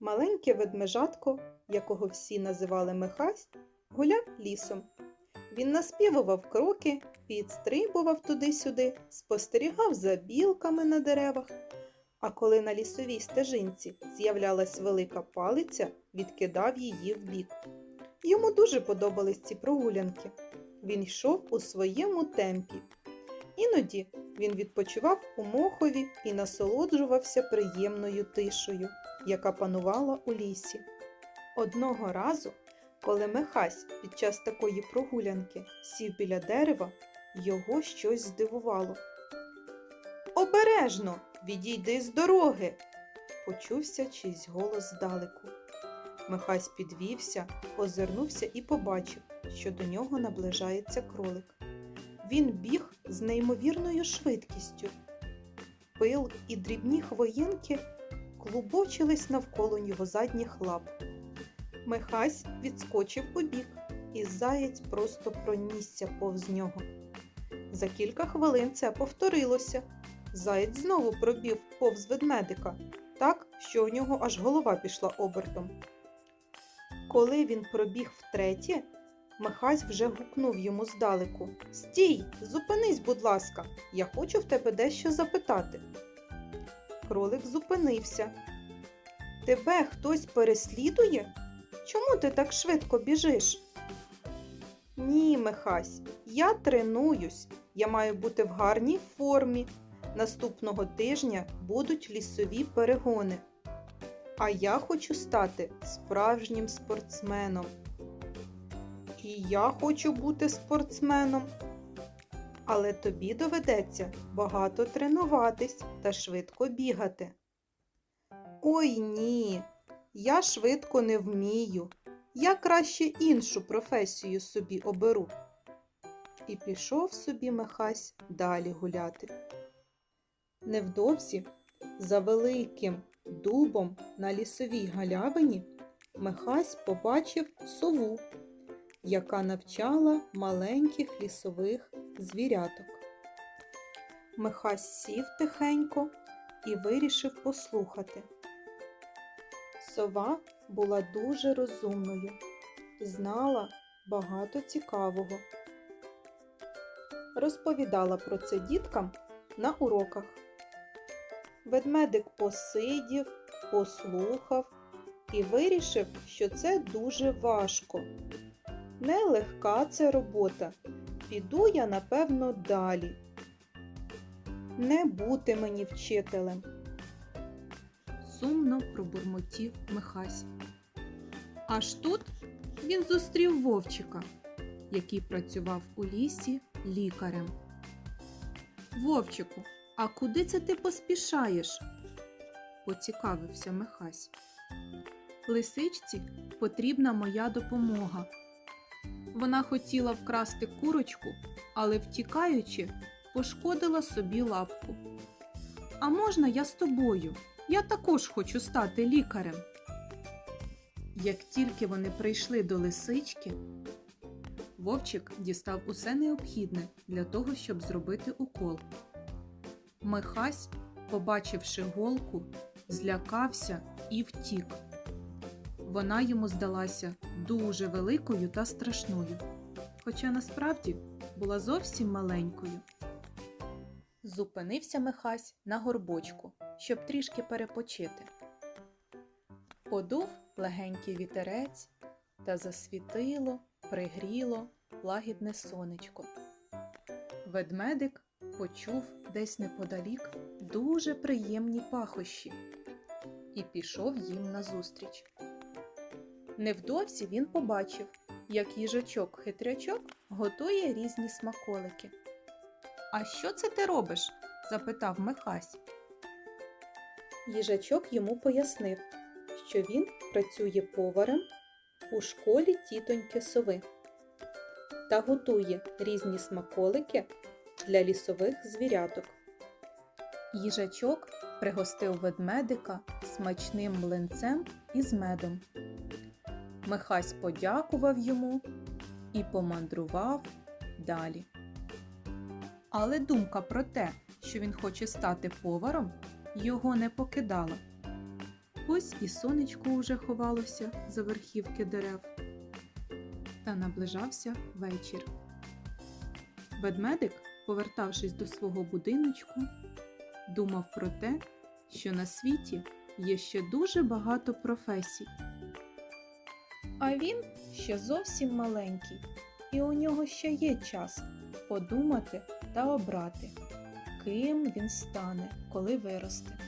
Маленьке ведмежатко, якого всі називали Михась, гуляв лісом. Він наспівував кроки, підстрибував туди-сюди, спостерігав за білками на деревах. А коли на лісовій стежинці з'являлась велика палиця, відкидав її вбік. Йому дуже подобались ці прогулянки. Він йшов у своєму темпі. Іноді він відпочивав у мохові і насолоджувався приємною тишею, яка панувала у лісі. Одного разу, коли Михась під час такої прогулянки сів біля дерева, його щось здивувало. Обережно, відійди з дороги, почувся чийсь голос здалеку. Михась підвівся, озирнувся і побачив, що до нього наближається кролик. Він біг з неймовірною швидкістю. Пил і дрібні хвоєнки клубочились навколо його задніх лап. Михась відскочив убік, і заєць просто пронісся повз нього. За кілька хвилин це повторилося. Заєць знову пробів повз ведмедика, так, що у нього аж голова пішла обертом. Коли він пробіг втретє, Михась вже гукнув йому здалеку Стій, зупинись, будь ласка, я хочу в тебе дещо запитати. Кролик зупинився. Тебе хтось переслідує? Чому ти так швидко біжиш? Ні, Михась, я тренуюсь. Я маю бути в гарній формі. Наступного тижня будуть лісові перегони. А я хочу стати справжнім спортсменом. І я хочу бути спортсменом. Але тобі доведеться багато тренуватись та швидко бігати. Ой ні, я швидко не вмію. Я краще іншу професію собі оберу. І пішов собі Михась далі гуляти. Невдовзі, за великим дубом на лісовій галявині, Михась побачив сову, яка навчала маленьких лісових звіряток. Михась сів тихенько і вирішив послухати. Сова була дуже розумною знала багато цікавого. Розповідала про це діткам на уроках. Ведмедик посидів, послухав і вирішив, що це дуже важко. Нелегка це робота. Піду я, напевно, далі. Не бути мені вчителем. Сумно пробурмотів Михась. Аж тут він зустрів вовчика, який працював у лісі лікарем. Вовчику, а куди це ти поспішаєш? поцікавився Михась. Лисичці потрібна моя допомога. Вона хотіла вкрасти курочку, але, втікаючи, пошкодила собі лапку. А можна я з тобою? Я також хочу стати лікарем. Як тільки вони прийшли до лисички, вовчик дістав усе необхідне для того, щоб зробити укол. Михась, побачивши голку, злякався і втік. Вона йому здалася дуже великою та страшною, хоча насправді була зовсім маленькою. Зупинився Михась на горбочку, щоб трішки перепочити. Подув легенький вітерець та засвітило, пригріло лагідне сонечко. Ведмедик почув десь неподалік дуже приємні пахощі і пішов їм назустріч. Невдовзі він побачив, як їжачок-хитрячок готує різні смаколики. А що це ти робиш? запитав Михась. Їжачок йому пояснив, що він працює поварем у школі тітоньки сови та готує різні смаколики для лісових звіряток. Їжачок пригостив ведмедика смачним млинцем із медом. Михась подякував йому і помандрував далі. Але думка про те, що він хоче стати поваром, його не покидала. Ось і сонечко уже ховалося за верхівки дерев. Та наближався вечір. Ведмедик, повертавшись до свого будиночку, думав про те, що на світі є ще дуже багато професій. А він ще зовсім маленький, і у нього ще є час подумати та обрати, ким він стане, коли виросте.